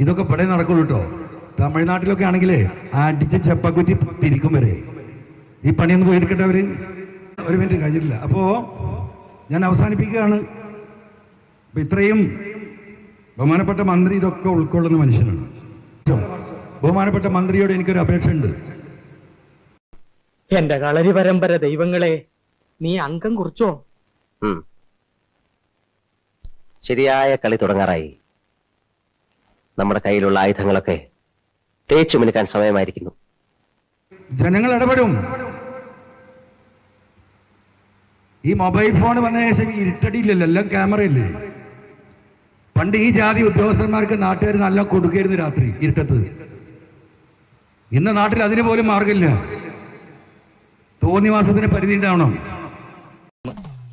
ഇതൊക്കെ ഇവിടെ നടക്കുള്ളൂ കേട്ടോ തമിഴ്നാട്ടിലൊക്കെ ആണെങ്കിലേ അടിച്ച് ചെപ്പക്കുറ്റി തിരിക്കും വരെ. ഈ പണിയൊന്ന് പോയിരിക്കട്ടെ അവർ? ഒരു മിനിറ്റ് കഴിഞ്ഞിട്ടില്ല. അപ്പോ ഞാൻ അവസാനിപ്പിക്കുകയാണ്. അപ്പൊ ഇത്രയും ബഹുമാനപ്പെട്ട മന്ത്രി ഇതൊക്കെ ഉൾക്കൊള്ളുന്ന മനുഷ്യനാണ്. ബഹുമാനപ്പെട്ട മന്ത്രിയോട് എനിക്കൊരു അപേക്ഷ ഉണ്ട് എന്റെ കളരി പരമ്പര ദൈവങ്ങളെ നീ അംഗം കുറിച്ചോ? ശരിയായ കളി തുടങ്ങാറായി. നമ്മുടെ കയ്യിലുള്ള ആയുധങ്ങളൊക്കെ തേച്ചു മിനുക്കാൻ സമയമായിരിക്കുന്നു. ജനങ്ങൾ ഇടപെടും. ഈ മൊബൈൽ ഫോൺ വന്ന ശേഷം ഇരുട്ടടിയില്ലല്ലോ എല്ലാം ക്യാമറയല്ലേ പണ്ട് ഈ ജാതി ഉദ്യോഗസ്ഥന്മാർക്ക് നാട്ടുകാർ നല്ല കൊടുക്കായിരുന്നു രാത്രി ഇരുട്ടത്ത്. ഇന്ന് നാട്ടിൽ അതിന് പോലും മാർഗമില്ല. തോന്നിവാസത്തിന് പരിധി ഉണ്ടാവണം.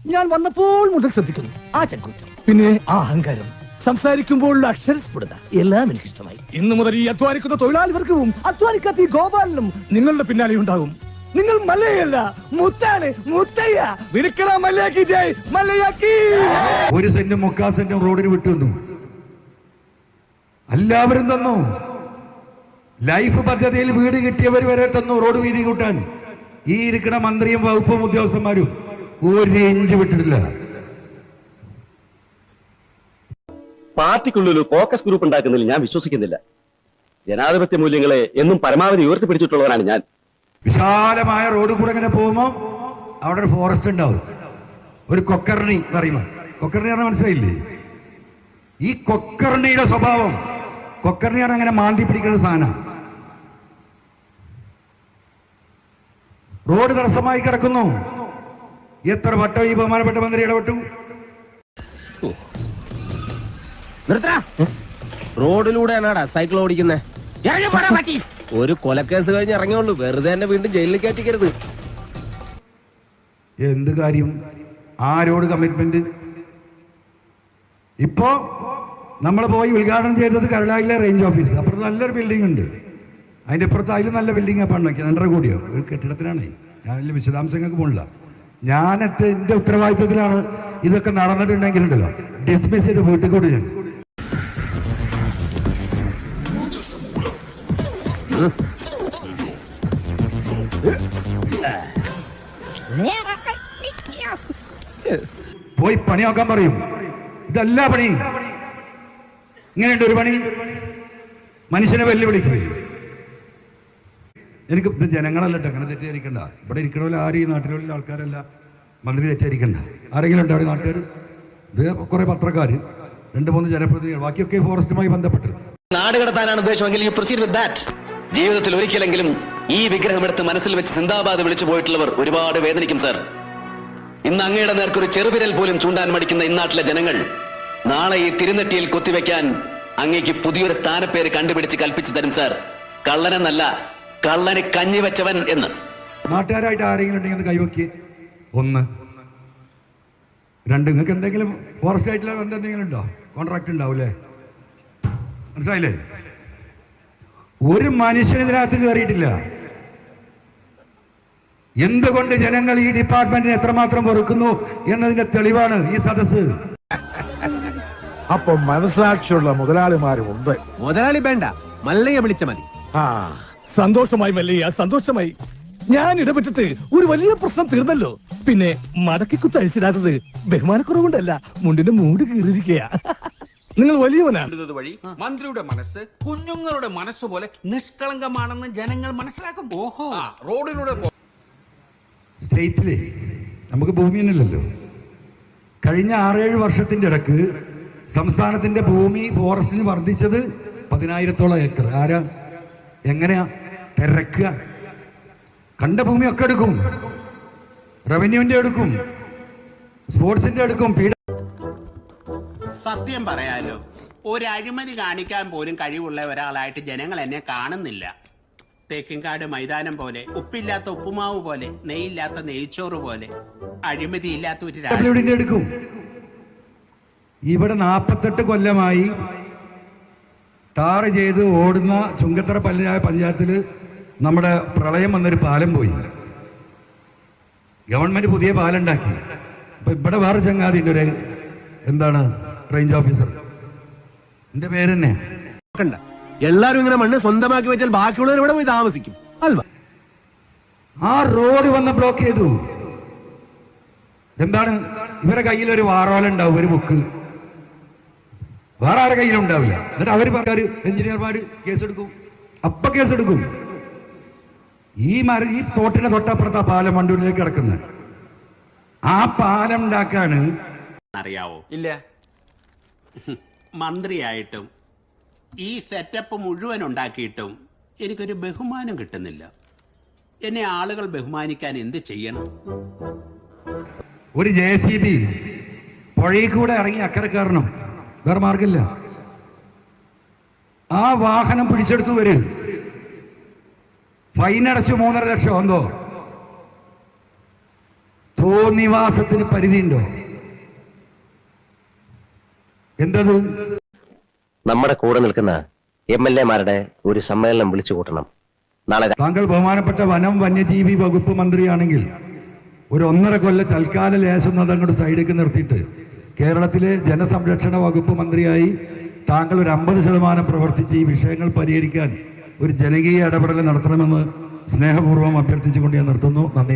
ഞാൻ വന്നപ്പോൾ മുതൽ ശ്രദ്ധിക്കുന്നു. ആ ചങ്കൂറ്റം. പിന്നെ ആ അഹങ്കാരം. സംസാരിക്കുമ്പോഴുള്ള അക്ഷരസ്ഫുടത എല്ലാം എനിക്ക് ഇഷ്ടമായി ഇന്നു മുതൽ ഈ അധ്വാനിക്കുന്ന തൊഴിലാളി വർഗവും അധ്വാനിക്കാത്ത ഈ ഗോപാലനും നിങ്ങളുടെ പിന്നാലെ ഉണ്ടാകും. നിങ്ങൾ മല്ലയല്ല മുത്താണ് മുത്തയ്യ. വിളിക്കണ മല്ലയാക്കി ജയ് മല്ലയാക്കി ഒരു സെന്റും മുക്കാൽ സെന്റും റോഡിന് വിട്ടു വന്നു എല്ലാവരും തന്നു. ലൈഫ് പദ്ധതിയിൽ വീട് കിട്ടിയവർ വരെ തന്നു റോഡ് വീതി കൂട്ടാൻ. ഈ ഇരിക്കുന്ന മന്ത്രിയും വകുപ്പും ഉദ്യോഗസ്ഥന്മാരും ഒരു ഇഞ്ച് വിട്ടിട്ടില്ല. പാർട്ടിക്കുള്ളിൽ ഒരു ഫോക്കസ് ഗ്രൂപ്പ് ഉണ്ടാക്കുന്നതിൽ ഞാൻ വിശ്വസിക്കുന്നില്ല. ജനാധിപത്യ മൂല്യങ്ങളെ എന്നും പരമാവധി ഉയർത്തിപ്പിടിച്ചിട്ടുള്ളവരാണ് ഞാൻ. വിശാലമായ റോഡ് കൂടെ ഇങ്ങനെ പോകുമ്പോൾ അവിടെ ഒരു ഫോറസ്റ്റ് ഉണ്ടാവും. ഒരു കൊക്കർണി പറയുമ്പോ. കൊക്കർണി പറഞ്ഞാൽ മനസ്സിലായില്ലേ? ഈ കൊക്കർണിയുടെ സ്വഭാവം. കൊക്കർണി പറഞ്ഞാൽ അങ്ങനെ മാന്തി പിടിക്കുന്ന സാധനം. റോഡ് തടസ്സമായി കിടക്കുന്നു. എത്ര വട്ടം ഈ ബഹുമാനപ്പെട്ട മന്ത്രി ഇടപെട്ടു? നിർത്തടാ. റോഡിലൂടെയാണാടാ സൈക്കിൾ ഓടിക്കുന്നേ. ഒരു കൊലക്കേസ് കഴിഞ്ഞ് ഇറങ്ങിയുള്ളൂ. വെറുതെ എന്നെ വീണ്ടും ജയിലിൽ കയറ്റിക്കരുത്. എന്ത് കാര്യം? ആരോട് കമ്മിറ്റ്മെന്റ് ഇപ്പോ നമ്മൾ പോയി ഉദ്ഘാടനം ചെയ്തത് കരുളായിലെ റേഞ്ച് ഓഫീസ് അപ്പുറത്ത് നല്ലൊരു ബിൽഡിംഗ് ഉണ്ട്. അതിന്റെ അപ്പുറത്ത് നല്ല ബിൽഡിംഗ് പണക്കി രണ്ടര കോടിയോ? ഒരു കെട്ടിടത്തിനാണേ. ഞാൻ വലിയ വിശദാംശങ്ങൾക്ക് പോണില്ല. ഞാൻ എന്റെ ഉത്തരവാദിത്വത്തിലാണ് ഇതൊക്കെ നടന്നിട്ടുണ്ടെങ്കിലുണ്ടല്ലോ. ഡിസ്മിസ് ചെയ്ത് വീട്ടിൽ കൂടി ഞാൻ പോയി പണിയാക്കാൻ പറയും. ഇതല്ല പണി. ഇങ്ങനെയുണ്ട് ഒരു പണി. മനുഷ്യനെ വെല്ലുവിളിക്കുക എനിക്ക് ഇത് ജനങ്ങളല്ലട്ടെ അങ്ങനെ തെറ്റിദ്ധരിക്കണ്ട. ഇവിടെ ഇരിക്കണമല്ലോ ആരും ഈ നാട്ടിലുള്ള ആൾക്കാരല്ല. മന്ത്രി തെറ്റിദ്ധരിക്കണ്ട. ആരെങ്കിലും ഉണ്ടോ അവിടെ നാട്ടുകാർ ഇത് കുറെ പത്രക്കാർ രണ്ട് മൂന്ന് ജനപ്രതിനിധികൾ. ബാക്കിയൊക്കെ ഫോറസ്റ്റുമായി ബന്ധപ്പെട്ടത് നാട് കടത്താനാണ് ഉദ്ദേശമെങ്കിൽ പ്രൊസീഡ് വിത്ത് ദാറ്റ് ജീവിതത്തിൽ ഒരിക്കലെങ്കിലും ഈ വിഗ്രഹം എടുത്ത് മനസ്സിൽ വെച്ച് സിന്ദാബാദ് വിളിച്ചു പോയിട്ടുള്ളവർ ഒരുപാട് വേദനിക്കും സാർ. ഇന്ന് അങ്ങയുടെ നേർക്കൊരു ചെറുവിരൽ പോലും ചൂണ്ടാൻ മടിക്കുന്ന ഇന്നാട്ടിലെ ജനങ്ങൾ നാളെ ഈ തിരുനെറ്റിയിൽ കൊത്തിവെക്കാൻ അങ്ങേക്ക് പുതിയൊരു സ്ഥാനപ്പേര് കണ്ടുപിടിച്ച് കൽപ്പിച്ചു തരും സാർ. കള്ളനെന്നല്ല കള്ളന് കഞ്ഞി വെച്ചവൻ എന്ന്. നാട്ടുകാരായിട്ട് ആരെങ്കിലും ഉണ്ടെങ്കിൽ കൈവക്കി. ഒന്ന്. രണ്ട് നിങ്ങൾക്ക് എന്തെങ്കിലും ഫോറസ്റ്റ് ആയിട്ടുള്ള എന്തെങ്കിലും ഉണ്ടോ? കോൺട്രാക്ട് ഉണ്ടാവൂലേ? മനസ്സിലായില്ലേ? ഒരു മനുഷ്യൻ ഇതിനകത്ത് കയറിയിട്ടില്ല. എന്തുകൊണ്ട് ജനങ്ങൾ ഈ ഡിപ്പാർട്ട്മെന്റിനെ എത്രമാത്രം വെറുക്കുന്നു എന്നതിന്റെ തെളിവാണ് ഈ സദസ്സ്. അപ്പൊ മനസാക്ഷിയുള്ള മുതലാളിമാരും ഉണ്ട്. മുതലാളി വേണ്ട മല്ലയെ വിളിച്ച മതി. ആ സന്തോഷമായി മല്ലയ്യ സന്തോഷമായി. ഞാൻ ഇടപെട്ടിട്ട് ഒരു വലിയ പ്രശ്നം തീർന്നല്ലോ. പിന്നെ മടക്കി കുത്തഴിച്ചിടാത്തത് ബഹുമാനക്കുറവുകൊണ്ടല്ല മുണ്ടിന്റെ മൂട് കീറിയിരിക്കുക നിങ്ങൾ വലിയവനാണ് വഴി മന്ത്രിയുടെ മനസ്സ് കുഞ്ഞുങ്ങളുടെ മനസ്സ് പോലെ നിഷ്കളങ്കമാണെന്ന് ജനങ്ങൾ മനസ്സിലാക്കും ഓഹോ. റോഡിലൂടെ പോ- സ്റ്റേറ്റിലെ നമുക്ക് ഭൂമിയൊന്നുമില്ലല്ലോ കഴിഞ്ഞ ആറേഴ് വർഷത്തിന്റെ ഇടയ്ക്ക് സംസ്ഥാനത്തിന്റെ ഭൂമി ഫോറസ്റ്റിന് വർദ്ധിച്ചത് പതിനായിരത്തോളം ഏക്കർ. ആരാ? എങ്ങനെയാ? തിരക്കുക. കണ്ട ഭൂമിയൊക്കെ എടുക്കും. റവന്യൂവിന്റെ എടുക്കും. സ്പോർട്സിന്റെ എടുക്കും. സത്യം പറയാലോ ഒരു അഴിമതി കാണിക്കാൻ പോലും കഴിവുള്ള ഒരാളായിട്ട് ജനങ്ങൾ എന്നെ കാണുന്നില്ല. തേക്കിൻകാട് മൈതാനം പോലെ ഉപ്പില്ലാത്ത ഉപ്പുമാവ് പോലെ നെയ്യില്ലാത്ത നെയ്ച്ചോറ് പോലെ അഴിമതി ഇല്ലാത്ത ഒരു രാജ്യം. ഇവിടെ നാൽപ്പത്തെട്ട് കൊല്ലമായി ടാറ് ചെയ്ത് ഓടുന്ന ചുങ്കത്തറ പല്ലായ പഞ്ചായത്തിൽ നമ്മുടെ പ്രളയം വന്നൊരു പാലം പോയി. ഗവൺമെന്റ് പുതിയ പാലം ഉണ്ടാക്കി. അപ്പൊ ഇവിടെ വേറെ ചങ്ങാതിന്റെ ഒരു എന്താണ് റേഞ്ച് ഓഫീസർ എന്റെ പേര് തന്നെ നോക്കണ്ട. എല്ലാരും ഇങ്ങനെ മണ്ണ് സ്വന്തമാക്കി വെച്ചാൽ ബാക്കിയുള്ളവർ ഇവിടെ പോയി താമസിക്കും. അല്ല ആ റോഡ് വന്ന് ബ്ലോക്ക് ചെയ്തു. എന്താണ് ഇവരെ കയ്യിൽ ഒരു വാറോല ഉണ്ടാവും ഒരു ബുക്ക്. വേറെ ആരുടെ കയ്യിലും ഉണ്ടാവില്ല. എന്നിട്ട് അവർ പറഞ്ഞാൽ എഞ്ചിനീയർമാർ കേസെടുക്കും. അപ്പ കേസെടുക്കും. ഈ മര ഈ തോട്ടിന്റെ തൊട്ടപ്പുറത്താ പാലം വണ്ടൂരിലേക്ക് കിടക്കുന്നത്. ആ പാലം ഉണ്ടാക്കാണ് അറിയാവോ? ഇല്ല. മന്ത്രിയായിട്ടും ഈ സെറ്റപ്പ് മുഴുവൻ ഉണ്ടാക്കിയിട്ടും എനിക്കൊരു ബഹുമാനം കിട്ടുന്നില്ല. എന്നെ ആളുകൾ ബഹുമാനിക്കാൻ എന്ത് ചെയ്യണം? ഒരു ജെ സി ബി പുഴയിൽ കൂടെ ഇറങ്ങി അക്കരെ കയറണം. വേറെ മാർഗമില്ല ആ വാഹനം പിടിച്ചെടുത്തു വരും. ഫൈൻ അടച്ചു മൂന്നര ലക്ഷം എന്തോ. തോന്നിവാസത്തിന് പരിധിയുണ്ടോ? എന്തത്? നമ്മുടെ കൂടെ നിൽക്കുന്ന എം എൽ എമാരുടെ ഒരു സമ്മേളനം വിളിച്ചു കൂട്ടണം. നാളെ താങ്കൾ ബഹുമാനപ്പെട്ട വനം വന്യജീവി വകുപ്പ് മന്ത്രിയാണെങ്കിൽ ഒരു ഒന്നര കൊല്ല തൽക്കാല ലേശം അത് അങ്ങോട്ട് സൈഡിലേക്ക് നിർത്തിയിട്ട് കേരളത്തിലെ ജനസംരക്ഷണ വകുപ്പ് മന്ത്രിയായി താങ്കൾ ഒരു അമ്പത് ശതമാനം പ്രവർത്തിച്ച് ഈ വിഷയങ്ങൾ പരിഹരിക്കാൻ ഒരു ജനകീയ ഇടപെടൽ നടത്തണമെന്ന് സ്നേഹപൂർവം അഭ്യർത്ഥിച്ചുകൊണ്ട് ഞാൻ നിർത്തുന്നു. നന്ദി.